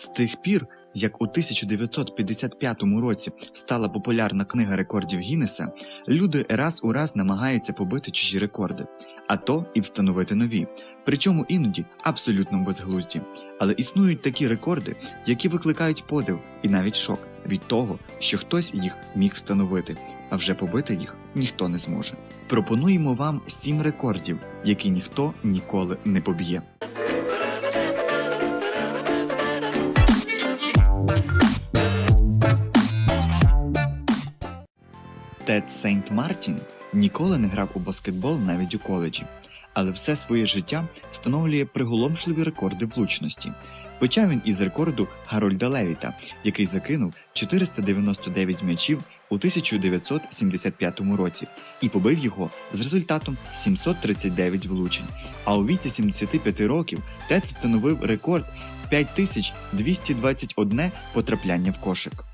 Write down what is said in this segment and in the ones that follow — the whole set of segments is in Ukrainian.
З тих пір, як у 1955 році стала популярна книга рекордів Гіннеса, люди раз у раз намагаються побити чужі рекорди, а то і встановити нові, причому іноді абсолютно безглузді. Але існують такі рекорди, які викликають подив і навіть шок від того, що хтось їх міг встановити, а вже побити їх ніхто не зможе. Пропонуємо вам сім рекордів, які ніхто ніколи не поб'є. Тед Сейнт Мартін ніколи не грав у баскетбол навіть у коледжі, але все своє життя встановлює приголомшливі рекорди влучності. Почав він із рекорду Гарольда Левіта, який закинув 499 м'ячів у 1975 році і побив його з результатом 739 влучень. А у віці 75 років Тед встановив рекорд 5221 потрапляння в кошик.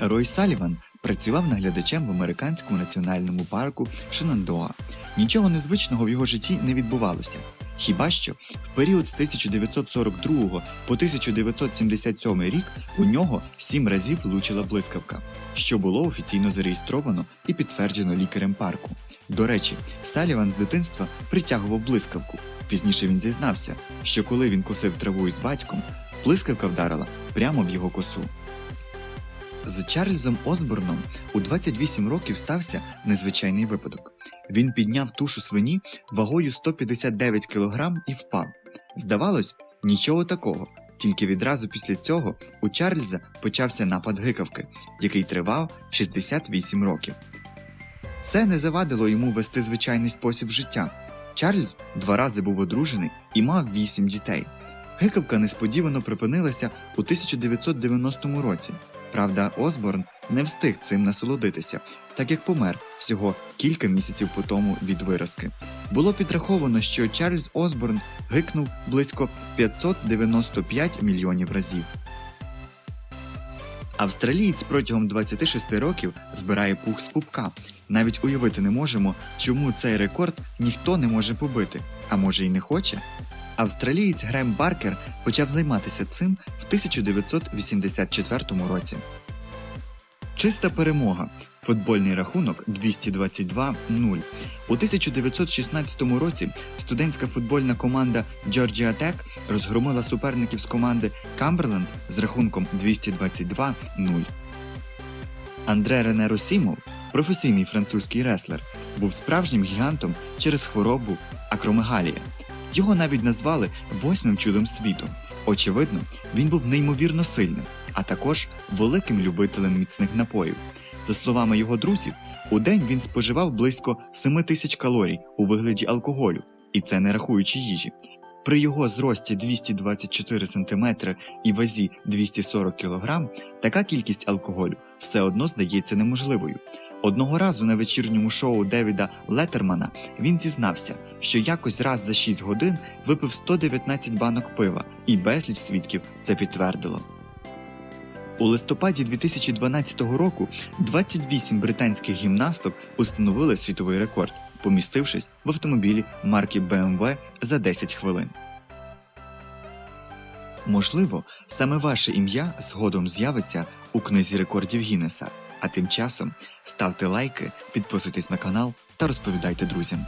Рой Саліван працював наглядачем в американському національному парку Шенандоа. Нічого незвичного в його житті не відбувалося. Хіба що в період з 1942 по 1977 рік у нього сім разів влучила блискавка, що було офіційно зареєстровано і підтверджено лікарем парку. До речі, Саліван з дитинства притягував блискавку. Пізніше він зізнався, що коли він косив траву із батьком, блискавка вдарила прямо в його косу. З Чарльзом Осборном у 28 років стався незвичайний випадок. Він підняв тушу свині вагою 159 кг і впав. Здавалось, нічого такого. Тільки відразу після цього у Чарльза почався напад гикавки, який тривав 68 років. Це не завадило йому вести звичайний спосіб життя. Чарльз два рази був одружений і мав вісім дітей. Гикавка несподівано припинилася у 1990 році. Правда, Осборн не встиг цим насолодитися, так як помер всього кілька місяців по тому від виразки. Було підраховано, що Чарльз Осборн гикнув близько 595 мільйонів разів. Австралієць протягом 26 років збирає пух з пупка. Навіть уявити не можемо, чому цей рекорд ніхто не може побити, а може й не хоче. Австралієць Грем Баркер почав займатися цим в 1984 році. Чиста перемога. Футбольний рахунок 222-0. У 1916 році студентська футбольна команда Georgia Tech розгромила суперників з команди Камберленд з рахунком 222-0. Андре Рене Росімов, професійний французький реслер, був справжнім гігантом через хворобу акромегалія. Його навіть назвали восьмим чудом світу. Очевидно, він був неймовірно сильним, а також великим любителем міцних напоїв. За словами його друзів, у день він споживав близько 7 тисяч калорій у вигляді алкоголю, і це не рахуючи їжі. При його зрості 224 см і вазі 240 кг така кількість алкоголю все одно здається неможливою. Одного разу на вечірньому шоу Девіда Леттермана він зізнався, що якось раз за 6 годин випив 119 банок пива, і безліч свідків це підтвердило. У листопаді 2012 року 28 британських гімнасток установили світовий рекорд, помістившись в автомобілі марки BMW за 10 хвилин. Можливо, саме ваше ім'я згодом з'явиться у книзі рекордів Гіннеса. А тим часом ставте лайки, підписуйтесь на канал та розповідайте друзям.